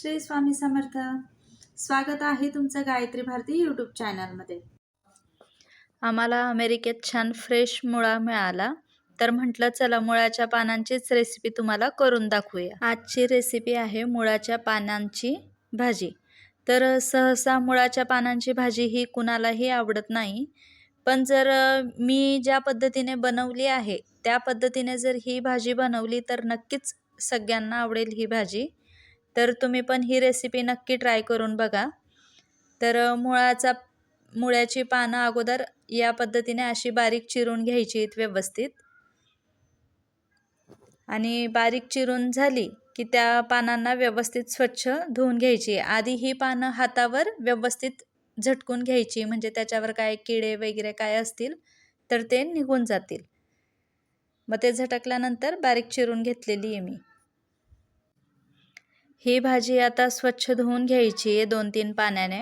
श्री स्वामी समर्थ. स्वागत आहे तुमचं गायत्री भारती यूट्यूब चॅनलमध्ये आम्हाला अमेरिकेत छान फ्रेश मुळा मिळाला. तर म्हटलं चला मुळाच्या पानांचीच रेसिपी तुम्हाला करून दाखवूया. आजची रेसिपी आहे मुळाच्या पानांची भाजी. तर सहसा मुळाच्या पानांची भाजी ही कुणालाही आवडत नाही. पण जर मी ज्या पद्धतीने बनवली आहे त्या पद्धतीने जर ही भाजी बनवली तर नक्कीच सगळ्यांना आवडेल ही भाजी. तर तुम्ही पण ही रेसिपी नक्की ट्राय करून बघा. तर मुळाचा मुळ्याची पानं अगोदर या पद्धतीने अशी बारीक चिरून घ्यायची आहेत व्यवस्थित. आणि बारीक चिरून झाली की त्या पानांना व्यवस्थित स्वच्छ धुवून घ्यायची. आधी ही पानं हातावर व्यवस्थित झटकून घ्यायची म्हणजे त्याच्यावर काय किडे वगैरे काय असतील तर ते निघून जातील. मग ते झटकल्यानंतर बारीक चिरून घेतलेली आहे मी. ही भाजी आता स्वच्छ धुवून घ्यायची आहे दोन तीन पाण्याने.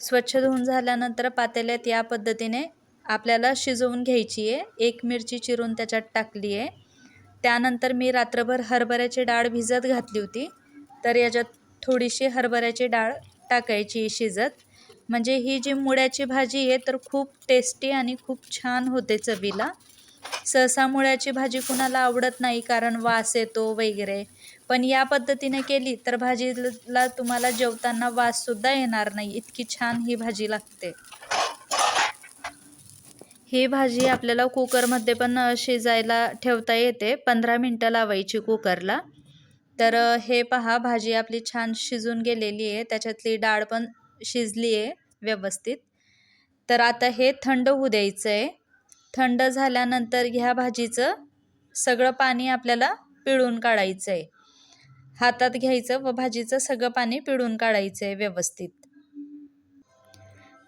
स्वच्छ धुवून झाल्यानंतर पातेल्यात या पद्धतीने आपल्याला शिजवून घ्यायची आहे. एक मिरची चिरून त्याच्यात टाकली आहे. त्यानंतर मी रात्रभर हरभऱ्याची डाळ भिजत घातली होती. तर याच्यात थोडीशी हरभऱ्याची डाळ टाकायची शिजत. म्हणजे ही जी मुळ्याची भाजी आहे तर खूप टेस्टी आणि खूप छान होते चवीला. सहसा मुळ्याची भाजी कुणाला आवडत नाही कारण वास येतो वगैरे. पण या पद्धतीने केली तर भाजीला तुम्हाला जेवताना वाससुद्धा येणार नाही. इतकी छान ही भाजी लागते. ही भाजी आपल्याला कुकरमध्ये पण शिजायला ठेवता येते. पंधरा मिनटं लावायची कुकरला. तर हे पहा भाजी आपली छान शिजून गेलेली आहे. त्याच्यातली डाळ पण शिजली आहे व्यवस्थित. तर आता हे थंड होऊ द्यायचं आहे थंड झाल्यानंतर ह्या भाजीचं सगळं पाणी आपल्याला पिळून काढायचं आहे हातात घ्यायचं व भाजीचं सगळं पाणी पिळून काढायचं आहे व्यवस्थित.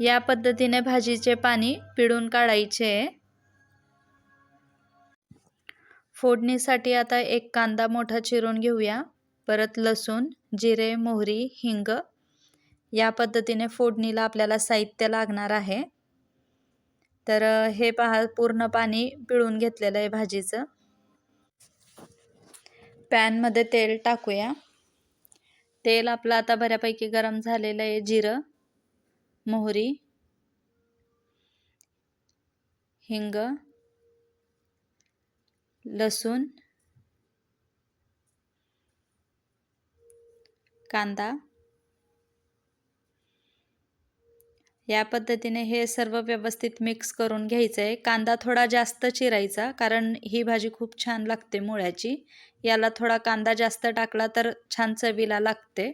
या पद्धतीने भाजीचे पाणी पिळून काढायचे आहे फोडणीसाठी आता एक कांदा मोठा चिरून घेऊया. परत लसूण जिरे मोहरी हिंग या पद्धतीने फोडणीला आपल्याला साहित्य लागणार आहे. तर हे पहा पूर्ण पाणी पिळून घेतलेलं आहे भाजीचं. पॅनमध्ये तेल टाकूया. तेल आपलं आता बऱ्यापैकी गरम झालेलं आहे जिरं मोहरी हिंग लसूण कांदा. या पद्धतीने हे सर्व व्यवस्थित मिक्स करून घ्यायचं आहे कांदा थोडा जास्त चिरायचा कारण ही भाजी खूप छान लागते मुळ्याची. याला थोडा कांदा जास्त टाकला तर छान चवीला लागते.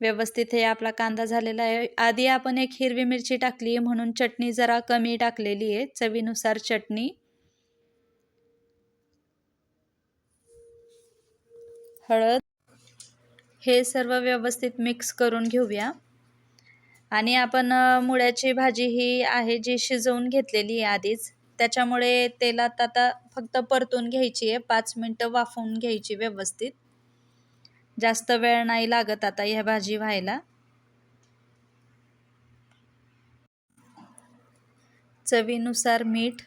व्यवस्थित हे आपला कांदा झालेला आहे. आधी आपण एक हिरवी मिरची टाकली आहे म्हणून चटणी जरा कमी टाकलेली आहे चवीनुसार चटणी. हळद. हे सर्व व्यवस्थित मिक्स करून घेऊया. आणि आपण मुळ्याची भाजी ही आहे जी शिजवून घेतलेली आहे आधीच. त्याच्यामुळे तेलात आता फक्त परतून घ्यायची आहे. पाच मिनटं वाफवून घ्यायची व्यवस्थित. जास्त वेळ नाही लागत आता ह्या भाजी व्हायला. चवीनुसार मीठ.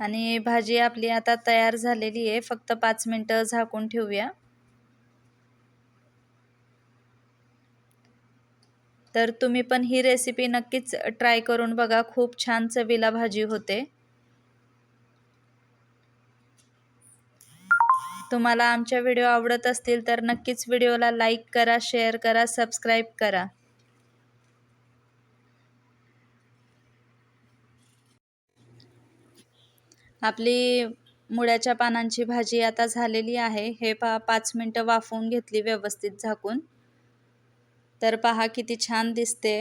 आणि भाजी आपली आता तयार झालेली आहे. फक्त पाच मिनटं झाकून ठेवूया. तर तुम्ही पण ही रेसिपी नक्कीच ट्राय करून बघा. खूप छान चवीला भाजी होते. तुम्हाला आमच्या व्हिडिओ आवडत असतील तर नक्कीच व्हिडिओला लाईक करा शेअर करा सबस्क्राईब करा. आपली मुळ्याच्या पानांची भाजी आता झालेली आहे. हे पा पाच मिनटं वाफवून घेतली व्यवस्थित झाकून. तर पहा किती छान दिसते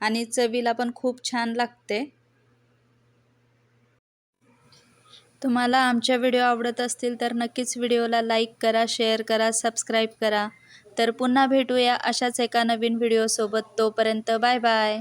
आणि चवीला पण खूप छान लागते. तुम्हाला आमच्या व्हिडिओ आवडत असतील तर नक्कीच व्हिडिओला लाईक करा शेअर करा सबस्क्राईब करा. तर पुन्हा भेटूया अशाच एका नवीन व्हिडिओसोबत. तोपर्यंत बाय बाय.